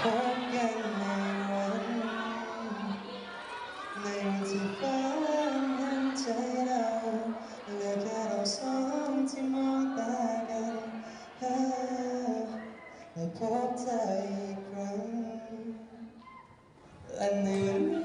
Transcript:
พบกันในวันในวันที่ฟ้านั้นใจเราเหลือแค่เราสองที่มองตากันเฮ้อและพบเธออีกครั้งและในวัน